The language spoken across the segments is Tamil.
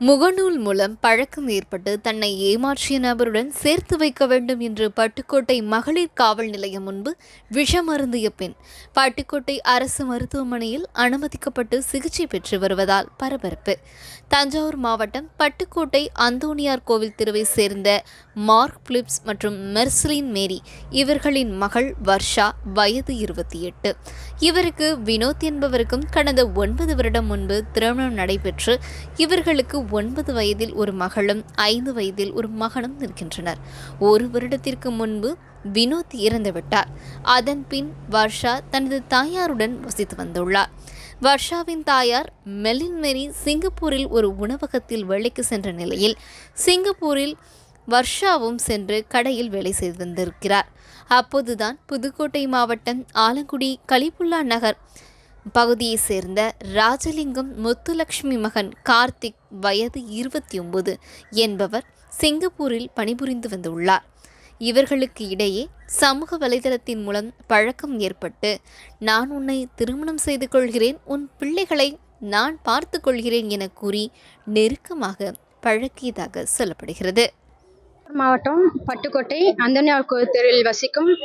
முகநூல் மூலம் பழக்கம் ஏற்பட்டு தன்னை ஏமாற்றிய நபருடன் சேர்த்து வைக்க வேண்டும் என்று பட்டுக்கோட்டை மகளிர் காவல் நிலையம் முன்பு விஷமருந்திய பெண் பட்டுக்கோட்டை அரசு மருத்துவமனையில் அனுமதிக்கப்பட்டு சிகிச்சை பெற்று வருவதால் பரபரப்பு. தஞ்சாவூர் மாவட்டம் பட்டுக்கோட்டை அந்தோனியார் கோவில் தெருவை சேர்ந்த மார்க் பிலிப்ஸ் மற்றும் மெர்சலின் மேரி இவர்களின் மகள் வர்ஷா வயது இருபத்தி எட்டு. இவருக்கு வினோத் என்பவருக்கும் கடந்த ஒன்பது வருடம் முன்பு திருமணம் நடைபெற்று இவர்களுக்கு ஒன்பது வயதில் ஒரு மகளும் ஐந்து வயதில் ஒரு மகனும் இருக்கின்றனர் ஒரு வருடத்திற்கு முன்பு வினோத் இறந்துவிட்டார் அதன் பின் வர்ஷா தனது தாயாருடன் வசித்து வந்துள்ளார். வர்ஷாவின் தாயார் மெலின்மெரி சிங்கப்பூரில் ஒரு உணவகத்தில் வேலைக்கு சென்ற நிலையில் சிங்கப்பூரில் வர்ஷாவும் சென்று கடையில் வேலை செய்து வந்திருக்கிறார். அப்போதுதான் புதுக்கோட்டை மாவட்டம் ஆலங்குடி கலிபுல்லா நகர் பகுதியைச் சேர்ந்த ராஜலிங்கம் முத்துலட்சுமி மகன் கார்த்திக் வயது இருபத்தி ஒன்பது என்பவர் சிங்கப்பூரில் பணிபுரிந்து வந்துள்ளார். இவர்களுக்கு இடையே சமூக வலைதளத்தின் மூலம் பழக்கம் ஏற்பட்டு நான் உன்னை திருமணம் செய்து கொள்கிறேன் உன் பிள்ளைகளை நான் பார்த்து கொள்கிறேன் என கூறி நெருக்கமாக பழக்கியதாக சொல்லப்படுகிறது. மாவட்டம் பட்டுக்கோட்டை அந்தனியார் தெருவில் வசிக்கும்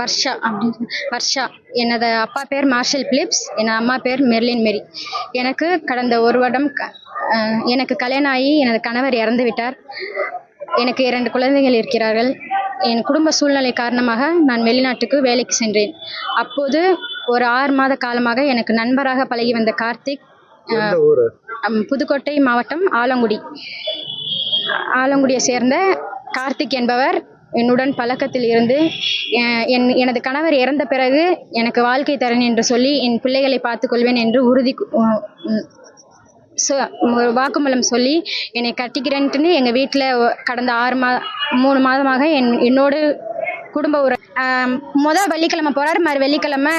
வர்ஷா அப்படின்னு வர்ஷா. எனது அப்பா பேர் மார்ஷல் பிலிப்ஸ் என் அம்மா பேர் மெர்லின் மேரி. எனக்கு கடந்த ஒரு வருடம் எனக்கு கல்யாணம் ஆகி எனது கணவர் இறந்து விட்டார். எனக்கு இரண்டு குழந்தைகள் இருக்கிறார்கள். என் குடும்ப சூழ்நிலை காரணமாக நான் வெளிநாட்டுக்கு வேலைக்கு சென்றேன். அப்போது ஒரு ஆறு மாத காலமாக எனக்கு நண்பராக பழகி வந்த கார்த்திக் புதுக்கோட்டை மாவட்டம் ஆலங்குடி. ஆலங்குடியை சேர்ந்த கார்த்திக் என்பவர் என்னுடன் பழக்கத்தில் இருந்து என் எனது கணவர் இறந்த பிறகு எனக்கு வாழ்க்கை தரேன் என்று சொல்லி என் பிள்ளைகளை பார்த்துக்கொள்வேன் என்று உறுதி வாக்குமூலம் சொல்லி என்னை கட்டிக்கிறேன்ட்டுன்னு எங்கள் வீட்டில் கடந்த ஆறு மா மூணு மாதமாக என் என்னோடு குடும்ப உற முதல் வெள்ளிக்கிழமை போறாரு மறு வெள்ளிக்கிழமை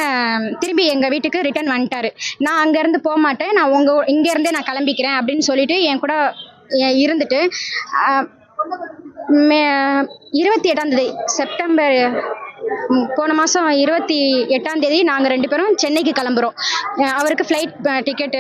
திரும்பி எங்கள் வீட்டுக்கு ரிட்டர்ன் வந்துட்டாரு. நான் அங்கேருந்து போக மாட்டேன் நான் உங்கள் இங்கேருந்தே நான் கிளம்பிக்கிறேன் அப்படின்னு சொல்லிட்டு என் கூட இருந்துட்டு மே இருபத்தி எட்டாம் தேதி செப்டம்பர் போன மாதம் இருபத்தி எட்டாம் தேதி நாங்கள் ரெண்டு பேரும் சென்னைக்கு கிளம்புறோம். அவருக்கு ஃப்ளைட் டிக்கெட்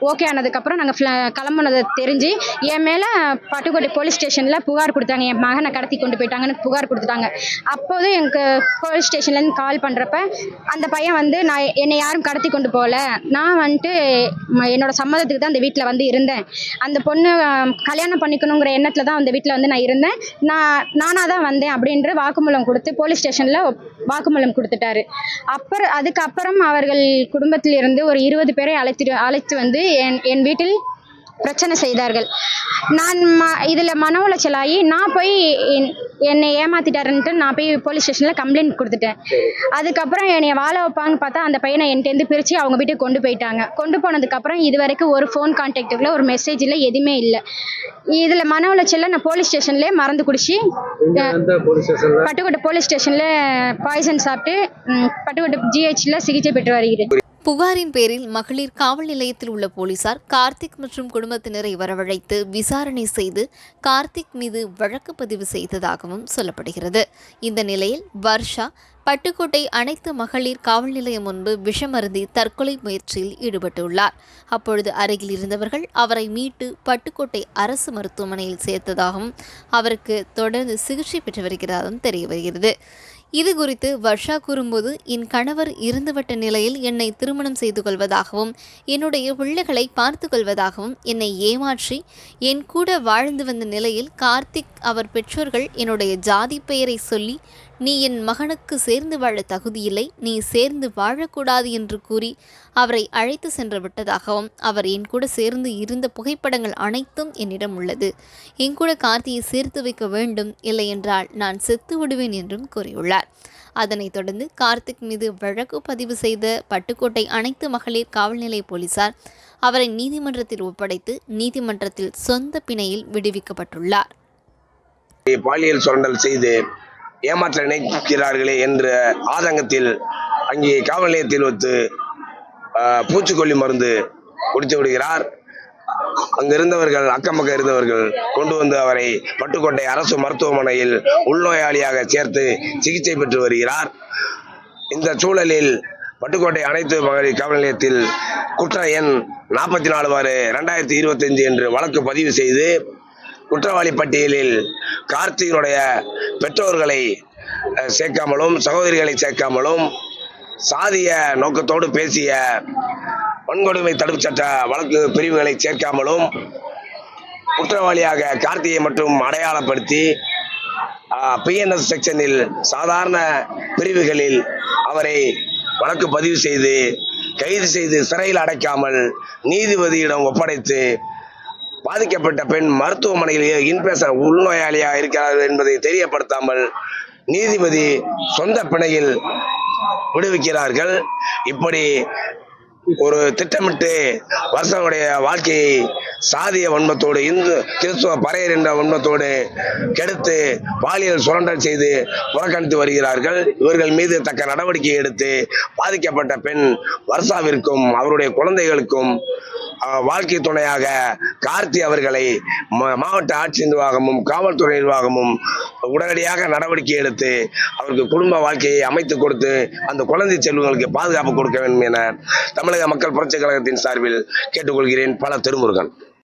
ஓகே ஆனதுக்கப்புறம் நாங்கள் கிளம்புனதை தெரிஞ்சு என் மேலே பட்டுக்கோட்டை போலீஸ் ஸ்டேஷனில் புகார் கொடுத்தாங்க. என் மகனை கடத்தி கொண்டு போயிட்டாங்கன்னு புகார் கொடுத்துட்டாங்க. அப்போது எனக்கு போலீஸ் ஸ்டேஷன்லேருந்து கால் பண்ணுறப்ப அந்த பையன் வந்து நான் என்னை யாரும் கடத்தி கொண்டு போகல. நான் வந்துட்டு ம- என்னோட சம்மதத்துக்கு தான் அந்த வீட்டில் வந்து இருந்தேன். அந்த பொண்ணு கல்யாணம் பண்ணிக்கணுங்கிற எண்ணத்தில் தான் அந்த வீட்டில் வந்து நான் இருந்தேன். நான் நானாக தான் வந்தேன் அப்படின்ற வாக்குமூலம் கொடுத்து போலீஸ் ஸ்டேஷனில் வாக்குமூலம் கொடுத்துட்டாரு. அப்புறம் அதுக்கப்புறம் அவர்கள் குடும்பத்திலிருந்து ஒரு இருபது பேரை அழைத்து அழைத்து வந்து என் என் வீட்டில் பிரச்சனை செய்தார்கள். நான் ம இதில் மன உளைச்சலாகி நான் போய் என்- என்னை ஏமாத்திட்டாருன்ட்டு நான் போய் போலீஸ் ஸ்டேஷனில் கம்ப்ளைண்ட் கொடுத்துட்டேன். அதுக்கப்புறம் என்னை வாழ வைப்பாங்கன்னு பார்த்தா அந்த பையனை என்கிட்டேருந்து பிரித்து அவங்க வீட்டுக்கு கொண்டு போயிட்டாங்க. கொண்டு போனதுக்கப்புறம் இது வரைக்கும் ஒரு ஃபோன் கான்டாக்ட் இல்லை ஒரு மெசேஜ் இல்லை எதுவுமே இல்லை. இதில் மன உளைச்சலில் நான் போலீஸ் ஸ்டேஷன்லேயே மறந்து குடிச்சு பட்டுக்கோட்டை போலீஸ் ஸ்டேஷனில் பாய்சன் சாப்பிட்டு பட்டுக்கோட்டை ஜிஹெச்சில் சிகிச்சை பெற்று வருகிறேன். புகாரின் பேரில் மகளிர் காவல் நிலையத்தில் உள்ள போலீசார் கார்த்திக் மற்றும் குடும்பத்தினரை வரவழைத்து விசாரணை செய்து கார்த்திக் மீது வழக்கு பதிவு செய்ததாகவும் சொல்லப்படுகிறது. இந்த நிலையில் வர்ஷா பட்டுக்கோட்டை அனைத்து மகளிர் காவல் நிலையம் முன்பு விஷமருந்தி தற்கொலை முயற்சியில் ஈடுபட்டுள்ளார். அப்பொழுது அருகில் இருந்தவர்கள் அவரை மீட்டு பட்டுக்கோட்டை அரசு மருத்துவமனையில் சேர்த்ததாகவும் அவருக்கு தொடர்ந்து சிகிச்சை பெற்று வருகிறதாகவும் தெரிய வருகிறது. இது குறித்து வர்ஷா கூறும்போது என் கணவர் இருந்துவிட்ட நிலையில் என்னை திருமணம் செய்து கொள்வதாகவும் என்னுடைய பிள்ளைகளை பார்த்து கொள்வதாகவும் என்னை ஏமாற்றி என் கூட வாழ்ந்து வந்த நிலையில் கார்த்திக் அவர் பெற்றோர்கள் என்னுடைய ஜாதி பெயரை சொல்லி நீ என் மகனுக்கு சேர்ந்து வாழ தகுதியில்லை. நீ சேர்ந்து வாழக்கூடாது என்று கூறி அவரை அழைத்து சென்று விட்டதாகவும் அவர் என் கூட சேர்ந்து இருந்த புகைப்படங்கள் அனைத்தும் என்னிடம் உள்ளது. என் கூட கார்த்தியை சேர்த்து வைக்க வேண்டும். இல்லை என்றால் நான் செத்து விடுவேன் என்றும் கூறியுள்ளார். அதனைத் தொடர்ந்து கார்த்திக் மீது வழக்கு பதிவு செய்த பட்டுக்கோட்டை அனைத்து மகளிர் காவல்நிலை போலீசார் அவரை நீதிமன்றத்தில் ஒப்படைத்து நீதிமன்றத்தில் சொந்த பிணையில் விடுவிக்கப்பட்டுள்ளார். பாலியல் சுரண்டல் செய்து ஏமாற்ற நினைக்கிறார்களே என்ற ஆதங்கத்தில் அங்கே காவல் நிலையத்தில் வைத்து பூச்சிக்கொல்லி மருந்து குடித்து விடுகிறார். அங்கிருந்தவர்கள் அக்கம் பக்கம் இருந்தவர்கள் கொண்டு வந்து அவரை பட்டுக்கோட்டை அரசு மருத்துவமனையில் உள்நோயாளியாக சேர்த்து சிகிச்சை பெற்று வருகிறார். இந்த சூழலில் பட்டுக்கோட்டை அனைத்து மகளிர் காவல் நிலையத்தில் குற்ற எண் நாற்பத்தி நாலு பாரு ரெண்டாயிரத்தி இருபத்தஞ்சு என்று வழக்கு பதிவு செய்து குற்றவாளி பட்டியலில் கார்த்தியினுடைய பெற்றோர்களை சேர்க்காமலும் சகோதரிகளை சேர்க்காமலும் சாதிய நோக்கத்தோடு பேசிய வன்கொடுமை தடுப்பு சட்ட வழக்கு பிரிவுகளை சேர்க்காமலும் குற்றவாளியாக கார்த்தியை மட்டும் அடையாளப்படுத்தி பிஎன்எஸ் செக்ஷனில் சாதாரண பிரிவுகளில் அவரை வழக்கு பதிவு செய்து கைது செய்து சிறையில் அடைக்காமல் நீதிபதியிடம் ஒப்படைத்து பாதிக்கப்பட்ட பெண் மருத்துவமனையில் இன்பேச உள்நோயாளியாக இருக்கிறார் என்பதை தெரியப்படுத்தாமல் நீதிபதி சொந்த பிணையில் விடுவிக்கிறார்கள். இப்படி ஒரு திட்டமிட்டு வருஷனுடைய வாழ்க்கையை சாதிய வன்மத்தோடு இந்து கிறிஸ்துவ பறையர் என்ற வன்மத்தோடு கெடுத்து பாலியல் சுரண்டல் செய்து புறக்கணித்து வருகிறார்கள். இவர்கள் மீது தக்க நடவடிக்கை எடுத்து பாதிக்கப்பட்ட பெண் வருஷாவிற்கும் அவருடைய குழந்தைகளுக்கும் வாழ்க்கை துணையாக கார்த்தி அவர்களை மாவட்ட ஆட்சி நிர்வாகமும் காவல்துறை நிர்வாகமும் உடனடியாக நடவடிக்கை எடுத்து அவருக்கு குடும்ப வாழ்க்கையை அமைத்து கொடுத்து அந்த குழந்தை செல்வங்களுக்கு பாதுகாப்பு கொடுக்க வேண்டும் என தமிழக மக்கள் புரட்சிக் கழகத்தின் சார்பில் கேட்டுக்கொள்கிறேன் பல திருமுருகன்.